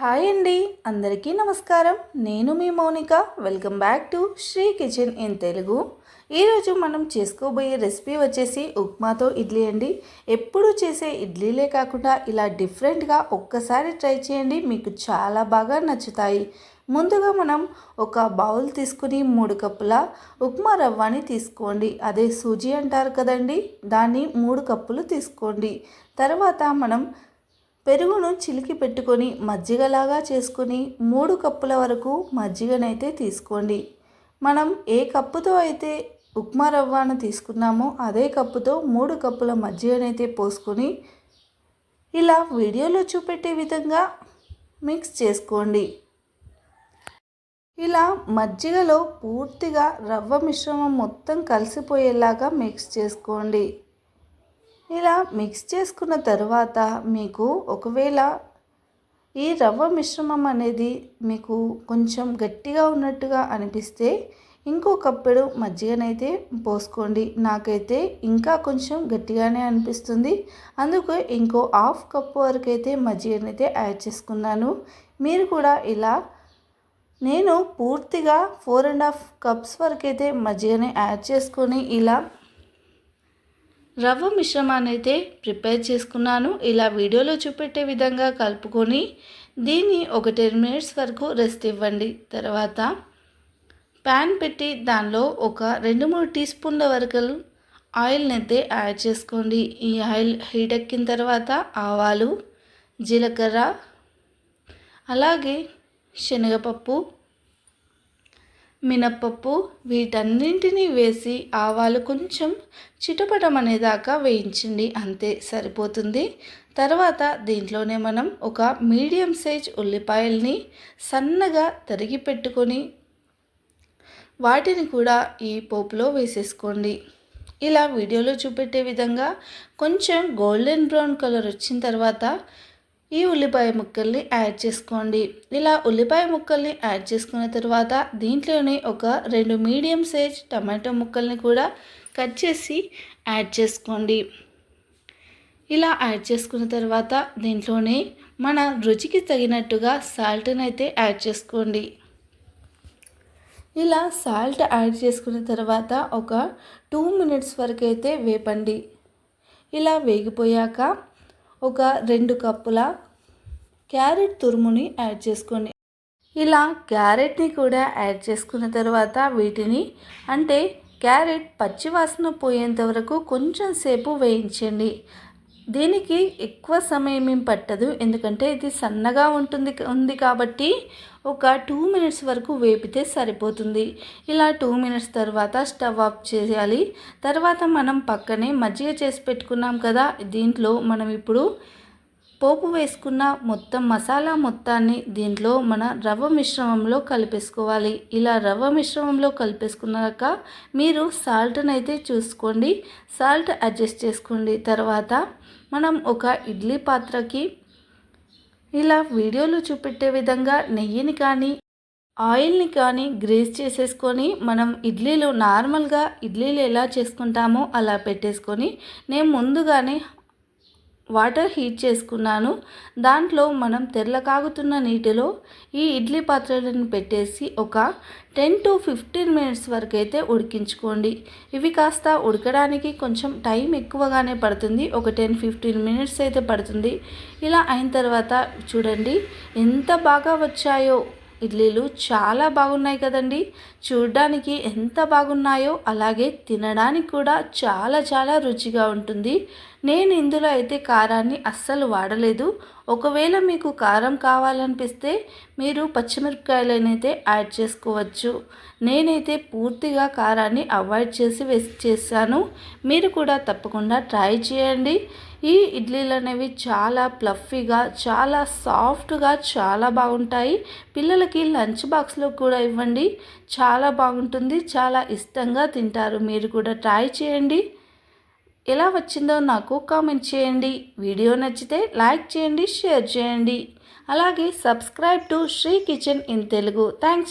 Hi అండి అందరికీ నమస్కారం. నేను మీ Mounika. Welcome back to Sri kitchen in Telugu ఈరోజు మనం చేసుకోబోయే రెసిపీ వచ్చేసి ఉప్మాతో ఇడ్లీ అండి. ఎప్పుడు చేసే ఇడ్లీలే కాకుండా ఇలా డిఫరెంట్గా ఒక్కసారి ట్రై చేయండి మీకు చాలా బాగా నచ్చుతాయి. ముందుగా మనం ఒక బౌల్ తీసుకుని మూడు కప్పుల ఉప్మా రవ్వని తీసుకోండి. అదే సూజీ అంటారు కదండి దాన్ని మూడు కప్పులు తీసుకోండి. తర్వాత మనం పెరుగును చిలికి పెట్టుకొని మజ్జిగలాగా చేసుకొని మూడు కప్పుల వరకు మజ్జిగనైతే తీసుకోండి. మనం ఏ కప్పుతో అయితే ఉప్మా రవ్వను తీసుకున్నామో అదే కప్పుతో మూడు కప్పుల మజ్జిగనైతే పోసుకొని ఇలా వీడియోలో చూపెట్టే విధంగా మిక్స్ చేసుకోండి. ఇలా మజ్జిగలో పూర్తిగా రవ్వ మిశ్రమం మొత్తం కలిసిపోయేలాగా మిక్స్ చేసుకోండి. ఇలా మిక్స్ చేసుకున్న తర్వాత మీకు ఒకవేళ ఈ రవ్వ మిశ్రమం అనేది మీకు కొంచెం గట్టిగా ఉన్నట్టుగా అనిపిస్తే ఇంకో కప్పెడు మజ్జిగనైతే పోసుకోండి. నాకైతే ఇంకా కొంచెం గట్టిగానే అనిపిస్తుంది. అందుకు ఇంకో హాఫ్ కప్ వరకు అయితే మజ్జిగనైతే యాడ్ చేసుకున్నాను. మీరు కూడా ఇలా నేను పూర్తిగా ఫోర్ అండ్ హాఫ్ కప్స్ వరకు అయితే మజ్జిగని యాడ్ చేసుకొని ఇలా రవ్వ మిశ్రమాన్ని అయితే ప్రిపేర్ చేసుకున్నాను. ఇలా వీడియోలో చూపెట్టే విధంగా కలుపుకొని దీన్ని ఒక టెన్ మినిట్స్ వరకు రెస్ట్ ఇవ్వండి. తర్వాత ప్యాన్ పెట్టి దానిలో ఒక రెండు మూడు టీ స్పూన్ల వరకు ఆయిల్ని అయితే యాడ్ చేసుకోండి. ఈ ఆయిల్ హీట్ ఎక్కిన తర్వాత ఆవాలు జీలకర్ర అలాగే శనగపప్పు మినప్పప్పు వీటన్నింటినీ వేసి ఆవాలు కొంచెం చిటపటం అనేదాకా వేయించండి అంతే సరిపోతుంది. తర్వాత దీంట్లోనే మనం ఒక మీడియం సైజ్ ఉల్లిపాయల్ని సన్నగా తరిగి పెట్టుకొని వాటిని కూడా ఈ పోపులో వేసేసుకోండి. ఇలా వీడియోలో చూపెట్టే విధంగా కొంచెం గోల్డెన్ బ్రౌన్ కలర్ వచ్చిన తర్వాత ఈ ఉల్లిపాయ ముక్కల్ని యాడ్ చేసుకోండి. ఇలా ఉల్లిపాయ ముక్కల్ని యాడ్ చేసుకున్న తర్వాత దీంట్లోనే ఒక రెండు మీడియం సైజ్ టమాటో ముక్కల్ని కూడా కట్ చేసి యాడ్ చేసుకోండి. ఇలా యాడ్ చేసుకున్న తర్వాత దీంట్లోనే మన రుచికి తగినట్టుగా సాల్ట్ని అయితే యాడ్ చేసుకోండి. ఇలా సాల్ట్ యాడ్ చేసుకున్న తర్వాత ఒక టూ మినిట్స్ వరకు అయితే వేపండి. ఇలా వేగిపోయాక ఒక రెండు కప్పుల క్యారెట్ తురుముని యాడ్ చేసుకోండి. ఇలా క్యారెట్ని కూడా యాడ్ చేసుకున్న తర్వాత వీటిని అంటే క్యారెట్ పచ్చివాసన పోయేంత వరకు కొంచెం సేపు వేయించండి. దీనికి ఎక్కువ సమయం ఏం పట్టదు. ఎందుకంటే ఇది సన్నగా ఉంటుంది ఉంది కాబట్టి ఒక టూ మినిట్స్ వరకు వేపితే సరిపోతుంది. ఇలా టూ మినిట్స్ తర్వాత స్టవ్ ఆఫ్ చేయాలి. తర్వాత మనం పక్కనే మజ్జిగ చేసి పెట్టుకున్నాం కదా దీంట్లో మనం ఇప్పుడు పోపు వేసుకున్న మొత్తం మసాలా మొత్తాన్ని దీంట్లో మన రవ్వ మిశ్రమంలో కలిపేసుకోవాలి. ఇలా రవ్వ మిశ్రమంలో కలిపేసుకున్నాక మీరు సాల్ట్ని అయితే చూసుకోండి. సాల్ట్ అడ్జస్ట్ చేసుకోండి. తర్వాత మనం ఒక ఇడ్లీ పాత్రకి ఇలా వీడియోలో చూపెట్టే విధంగా నెయ్యిని కానీ ఆయిల్ని కానీ గ్రేస్ చేసేసుకొని మనం ఇడ్లీలు నార్మల్గా ఇడ్లీలు ఎలా చేసుకుంటామో అలా పెట్టేసుకొని నేను ముందుగానే వాటర్ హీట్ చేసుకున్నాను. దాంట్లో మనం తెల్ల కాగుతున్న నీటిలో ఈ ఇడ్లీ పాత్రలను పెట్టేసి ఒక టెన్ టు ఫిఫ్టీన్ మినిట్స్ వరకు అయితే ఉడికించుకోండి. ఇవి కాస్త ఉడకడానికి కొంచెం టైం ఎక్కువగానే పడుతుంది. ఒక టెన్ ఫిఫ్టీన్ మినిట్స్ అయితే పడుతుంది. ఇలా అయిన తర్వాత చూడండి ఎంత బాగా వచ్చాయో! ఇడ్లీలు చాలా బాగున్నాయి కదండి! చూడ్డానికి ఎంత బాగున్నాయో అలాగే తినడానికి కూడా చాలా చాలా రుచిగా ఉంటుంది. నేను ఇందులో అయితే కారాన్ని అస్సలు వాడలేదు. ఒకవేళ మీకు కారం కావాలనిపిస్తే మీరు పచ్చిమిరపకాయలనైతే యాడ్ చేసుకోవచ్చు. నేనైతే పూర్తిగా కారాన్ని అవాయిడ్ చేసి వేసి చేశాను. మీరు కూడా తప్పకుండా ట్రై చేయండి. ఈ ఇడ్లీలు అనేవి చాలా ప్లఫీగా చాలా సాఫ్ట్గా చాలా బాగుంటాయి. పిల్లలకి లంచ్ బాక్స్లో కూడా ఇవ్వండి. చాలా బాగుంటుంది చాలా ఇష్టంగా తింటారు. మీరు కూడా ట్రై చేయండి. ఎలా వచ్చిందో నాకు కామెంట్ చేయండి. వీడియో నచ్చితే లైక్ చేయండి షేర్ చేయండి. అలాగే subscribe to Sri kitchen in Telugu. Thanks